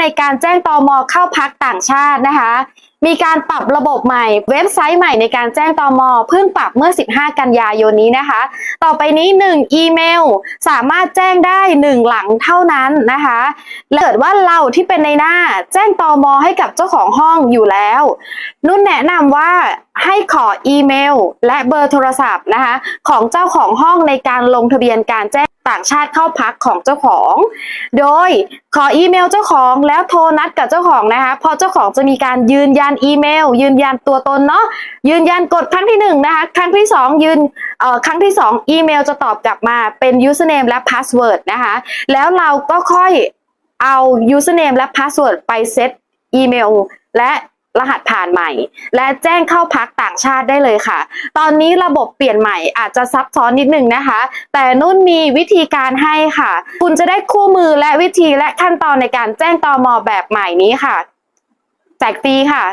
ในการแจ้งตอมอเข้าพักต่างชาตินะคะ มีการปรับระบบใหม่ เว็บไซต์ใหม่ในการแจ้งตอมอเพิ่งปรับเมื่อ 15 กันยายนนี้นะคะ ต่อไปนี้ 1 อีเมล สามารถแจ้งได้ 1 หลังเท่านั้นนะคะและเกิดว่าเราที่เป็นในหน้าแจ้งตอมอให้กับเจ้าของห้องอยู่แล้ว นุ่นแนะนำว่าให้ขออีเมล และเบอร์โทรศัพท์นะคะของเจ้าของห้องในการลงทะเบียนการแจ้ง ต่างชาติเข้าพักของเจ้าของ โดยขออีเมลเจ้าของแล้วโทรนัดกับเจ้าของนะคะพอเจ้าของจะมีการยืนยันอีเมล ยืนยันตัวตนเนาะยืนยันกดครั้งที่หนึ่งนะคะครั้งที่สองยืนเอ่อครั้งที่สองอีเมลจะตอบกลับมาเป็น username และ password นะคะแล้วเราก็ค่อยเอา username และ password ไปเซตอีเมลและ รหัสผ่านใหม่ และแจ้งเข้าพักต่างชาติได้เลยค่ะ ตอนนี้ระบบเปลี่ยนใหม่อาจจะซับซ้อนนิดนึงนะคะ แต่นุ่นมีวิธีการให้ค่ะ คุณจะได้คู่มือและวิธีและขั้นตอนในการแจ้งตอมอแบบใหม่นี้ค่ะ แจกฟรีค่ะ